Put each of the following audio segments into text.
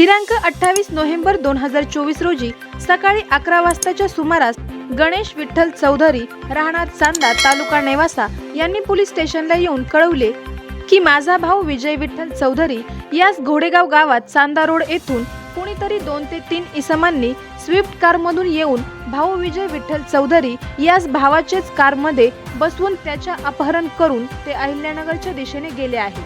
दिनांक अठ्ठावीस नोव्हेंबर दोन हजार चोवीस रोजी सकाळी अकरा वाजताच्या सुमारास गणेश विठ्ठल चौधरी राहणार चांदा तालुका नेवासा यांनी पोलीस स्टेशनला येऊन कळवले की माझा भाऊ विजय विठ्ठल चौधरी याच घोडेगाव गावात चांदा रोड येथून कुणीतरी दोन ते तीन इसमांनी स्विफ्ट कारमधून येऊन भाऊ विजय विठ्ठल चौधरी याच भावाचेच कारमध्ये बसवून त्याच्या अपहरण करून ते अहिल्यानगरच्या दिशेने गेले आहे.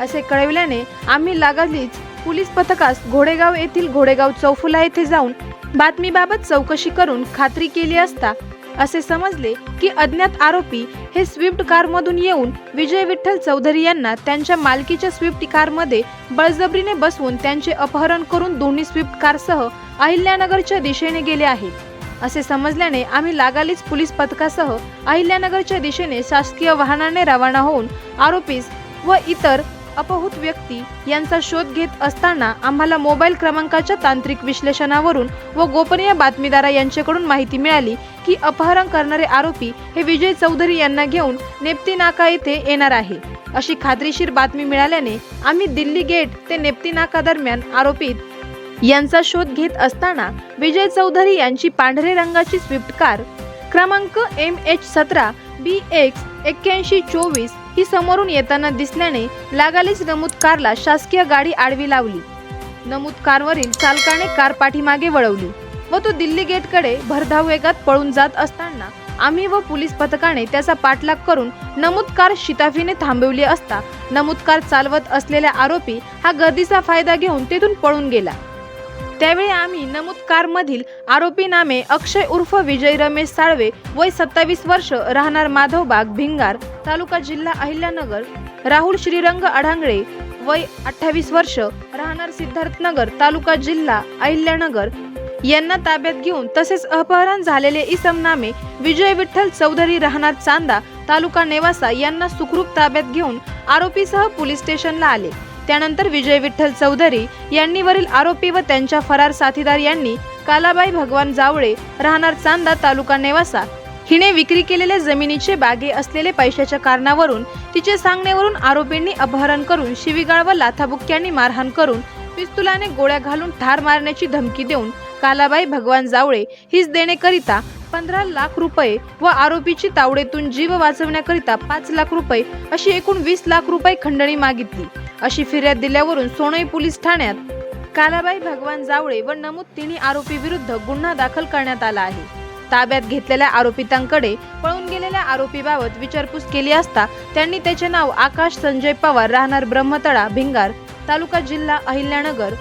असे कळविल्याने आम्ही लागलीच पोलीस पथकास घोडेगाव येथील घोडेगाव चौफुला येथे जाऊन बातमीबाबत चौकशी करून खात्री केली असता असे समजले की अज्ञात आरोपी हे स्विफ्ट कारमधून येऊन विजय विठ्ठल चौधरी यांना त्यांच्या मालकीच्या स्विफ्ट कारमध्ये बळजबरीने बसवून त्यांचे अपहरण करून दोन्ही स्विफ्ट कारसह अहिल्यानगरच्या दिशेने गेले आहेत असे समजल्याने आम्ही लागालीच पोलीस पथकासह अहिल्यानगरच्या दिशेने शासकीय वाहनाने रवाना होऊन आरोपीस व इतर अपहूत व्यक्ती यांचा शोध घेत असताना आम्हाला मोबाईल क्रमांकाच्या तांत्रिक विश्लेषणावरून व गोपनीय बातमीदारा यांच्याकडून माहिती मिळाली की अपहरण करणारे आरोपी हे विजय चौधरी यांना घेऊन नेप्ती नाका येथे येणार आहे. अशी खात्रीशीर बातमी मिळाल्याने आम्ही दिल्ली गेट ते नेप्ती नाका दरम्यान आरोपीत यांचा शोध घेत असताना विजय चौधरी यांची पांढरे रंगाची स्विफ्ट कार क्रमांक एम एच सतरा बी एक्स एक्क्याऐंशी चोवीस ही समोरून येताना दिसल्याने लागालीच नमूद कारला शासकीय गाडी आडवी लावली. नमूद कारवरील चालकाने कार पाठीमागे वळवली व तो दिल्ली गेटकडे भरधाव वेगात पळून जात असताना आम्ही व पोलीस पथकाने त्याचा पाठलाग करून नमूद कार शिताफीने थांबवली असता नमूद कार चालवत असलेला आरोपी हा गर्दीचा फायदा घेऊन तेथून पळून गेला. त्यावेळी आम्ही नमूद कारमधील आरोपी नामे अक्षय उर्फ विजय रमेश साळवे वय सत्तावीस वर्ष राहणार माधवबाग भिंगार तालुका जिल्हा अहिल्यानगर राहुल श्रीरंग अढांगळे वय अठ्ठावीस वर्ष राहणार सिद्धार्थनगर तालुका जिल्हा अहिल्यानगर. यांना ताब्यात घेऊन तसेच अपहरण झालेले इसम नामे विजय विठ्ठल चौधरी राहणार चांदा तालुका नेवासा यांना सुखरूप ताब्यात घेऊन आरोपीसह पोलीस स्टेशनला आले. त्यानंतर विजय विठ्ठल चौधरी यांनी वरील आरोपी व त्यांच्या फरार साथीदार यांनी कालाबाई भगवान जावळे राहणार चांदा तालुका नेवासा हिने विक्री केलेल्या जमिनीचे बागे असलेले पैशाच्या कारणावरून तिचे सांगण्यावरून आरोपींनी अपहरण करून शिवीगाळ व लाथाबुक्क्यांनी मारहाण करून पिस्तुलाने गोळ्या घालून ठार मारण्याची धमकी देऊन कालाबाई भगवान जावळे हीच देण्याकरिता पंधरा लाख रुपये व आरोपीची तावडेतून जीव वाचवण्याकरिता पाच लाख रुपये अशी एकूण वीस लाख रुपये खंडणी मागितली. अशी फिर्याद दिल्यावरून सोनई पोलीस ठाण्यात. कालाबाई भगवान जावळे व नमूद तिन्ही आरोपी विरुद्ध गुन्हा दाखल करण्यात आला आहे. ताब्यात घेतलेल्या आरोपितांकडे पळून गेलेल्या आरोपीबाबत विचारपूस केली असता त्यांनी त्याचे नाव आकाश संजय पवार राहणार ब्रह्मतळा भिंगार तालुका जिल्हा अहिल्यानगर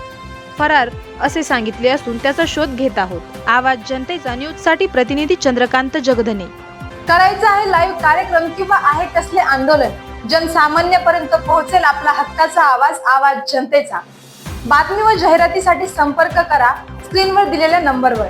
फरार असे सांगितले असून त्याचा शोध घेत आहोत. आवाज जनतेचा न्यूजसाठी प्रतिनिधी चंद्रकांत जगधने. करायचं आहे लाईव्ह कार्यक्रम किंवा आहे कसले आंदोलन. जनसामान्यपर्यंत पोहोचेल आपला हक्काचा आवाज आवाज जनतेचा. बातमी व जाहिरातीसाठी संपर्क करा स्क्रीनवर दिलेल्या नंबरवर.